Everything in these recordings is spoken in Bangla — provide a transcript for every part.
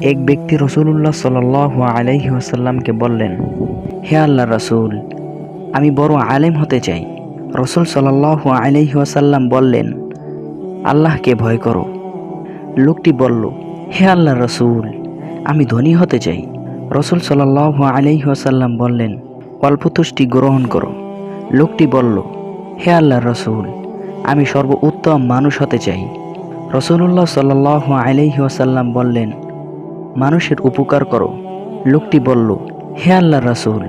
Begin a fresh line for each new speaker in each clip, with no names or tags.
এক ব্যক্তি রসুল্লাহ সাল আলাইহি আসাল্লামকে বললেন, হে আল্লাহ রসুল, আমি বড় আলেম হতে চাই। রসুল সাল্লাহ আলাইহি আসাল্লাম বললেন, আল্লাহকে ভয় করো। লোকটি বলল, হে আল্লাহ রসুল, আমি ধনী হতে চাই। রসুল সাল্লাহ আলাইহি আসাল্লাম বললেন অল্প তুষ্টি গ্রহণ করো। লোকটি বলল, হে আল্লাহ রসুল, আমি সর্ব উত্তম মানুষ হতে চাই। রসুল্লাহ সাল্লাহ আলাইহি আসাল্লাম বললেন মানুষের উপকার করো। লোকটি বলল, হে আল্লাহ রসুল,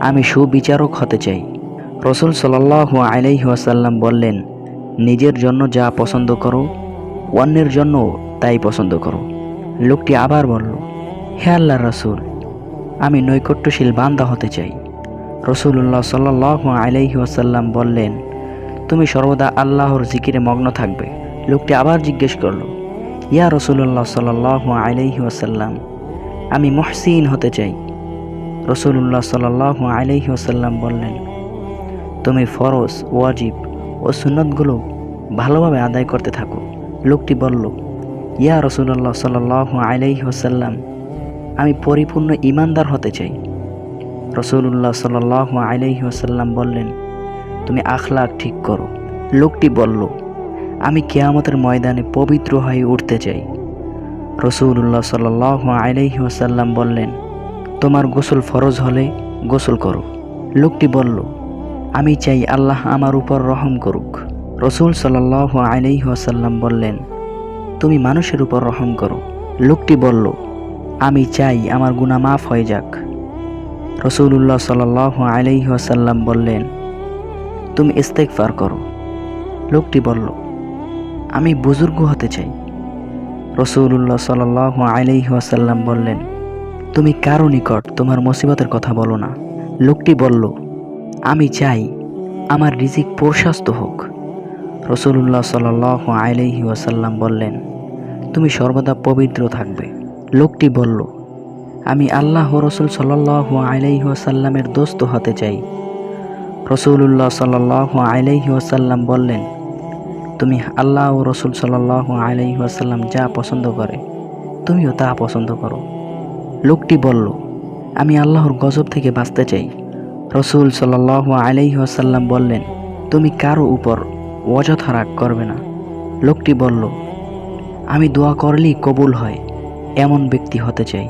আমি সুবিচারক হতে চাই। রসুল সাল্লাহ আলাইহি আসাল্লাম বললেন, নিজের জন্য যা পছন্দ করো, অন্যের জন্য তাই পছন্দ করো। লোকটি আবার বলল, হে আল্লাহ রসুল, আমি নৈকট্যশীল বান্দা হতে চাই। রসুল্লাহ সাল্লাহ আলাইহি আসাল্লাম বললেন, তুমি সর্বদা আল্লাহর জিকিরে মগ্ন থাকবে। লোকটি আবার জিজ্ঞেস করল ইয়া রসুল্লাহ সাল্লাহ আলাইহি আসাল্লাম আমি মহসিন হতে চাই। রসুল্লাহ সাল্লাহ আলাইহি আসাল্লাম বললেন, তুমি ফরজ, ওয়াজিব ও সুন্নতগুলো ভালোভাবে আদায় করতে থাকো। লোকটি বলল, ইয়া রসুল্লাহ সাল্লাহ আলাইহি আসাল্লাম আমি পরিপূর্ণ ইমানদার হতে চাই। রসুল্লাহ সাল্লাহ আলাইহি আসাল্লাম বললেন, তুমি আখলাক ঠিক করো। লোকটি বলল আমি কেয়ামতের ময়দানে পবিত্র হয়ে উঠতে চাই। রসুল্লাহ সাল্লাহ আলাইহি আসাল্লাম বললেন, তোমার গোসল ফরজ হলে গোসল করো। লোকটি বলল, আমি চাই আল্লাহ আমার উপর রহম করুক। রসুল সাল্লাহ আলাইহি আসাল্লাম বললেন, তুমি মানুষের উপর রহম করো। লোকটি বলল, আমি চাই আমার গুণা মাফ হয়ে যাক। রসুল্লাহ সাল্লাহ আলাইহি আসাল্লাম বললেন, তুমি ইস্তেকফার করো। লোকটি বলল আমি বুজুর্গ হতে চাই। রসুল্লাহ সাল্লাহ আলাইহি আসাল্লাম বললেন, তুমি কারও নিকট তোমার মুসিবতের কথা বলো না। লোকটি বলল, আমি চাই আমার রিজিক প্রশাস্ত হোক। রসুল্লাহ সাল্লাহ আলাইহি আসাল্লাম বললেন, তুমি সর্বদা পবিত্র থাকবে। লোকটি বলল, আমি আল্লাহ রসুল সাল্লাহ আলাইহি আসাল্লামের দোস্ত হতে চাই। রসুল্লাহ সাল্লাহ আলাইহি আসাল্লাম বললেন তুমি আল্লাহ ও রসুল সাল্লাহ আলাইহি আসাল্লাম যা পছন্দ করে, তুমিও তা পছন্দ করো। লোকটি বলল, আমি আল্লাহর গজব থেকে বাঁচতে চাই। রসুল সাল্লাহ আলাইহি আসাল্লাম বললেন, তুমি কারও উপর অযথা রাগ করবে না। লোকটি বলল, আমি দোয়া করলেই কবুল হয়, এমন ব্যক্তি হতে চাই।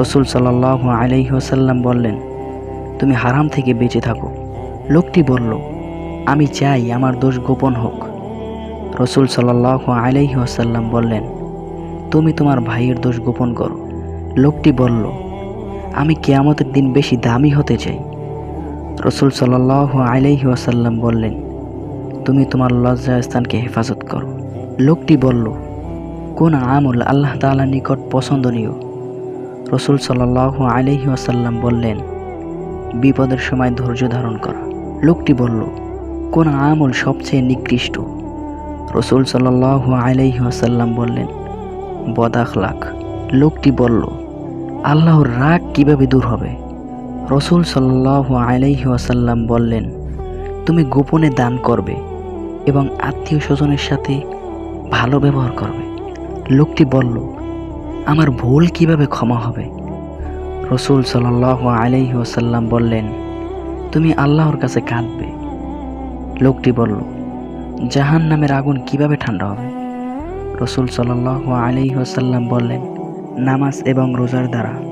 রসুল সাল্লাহ আলাইহি আসাল্লাম বললেন, তুমি হারাম থেকে বেঁচে থাকো। লোকটি বলল, আমি চাই আমার দোষ গোপন হোক। রসুল সাল্লাহ আলাইহি আসাল্লাম বললেন, তুমি তোমার ভাইয়ের দোষ গোপন করো। লোকটি বলল, আমি কেয়ামতের দিন বেশি দামি হতে চাই। রসুল সাল্লাহ আলাইহি আসাল্লাম বললেন, তুমি তোমার লজ্জা স্থানকে হেফাজত করো। লোকটি বলল, কোন আমল আল্লাহ তাআলার নিকট পছন্দনীয়? রসুল সাল্লাহ আলাইহি আসাল্লাম বললেন, বিপদের সময় ধৈর্য ধারণ করা। লোকটি বলল, কোন আমল সবচেয়ে নিকৃষ্ট? রসুল সাল্লাহ আলাইহি আসাল্লাম বললেন বদাখলাক লোকটি বলল, আল্লাহর রাগ কীভাবে দূর হবে? রসুল সাল্লাহ আলাইহি আসাল্লাম বললেন, তুমি গোপনে দান করবে এবং আত্মীয় স্বজনের সাথে ভালো ব্যবহার করবে। লোকটি বলল, আমার ভুল কীভাবে ক্ষমা হবে? রসুল সাল্লাহ আলাইহি আসাল্লাম বললেন, তুমি আল্লাহর কাছে কাঁদবে। লোকটি বলল জাহান নামের আগুন কীভাবে ঠান্ডা হবে? রসুল সাল্লাহ আলি ওসাল্লাম বললেন, নামাজ এবং রোজার দ্বারা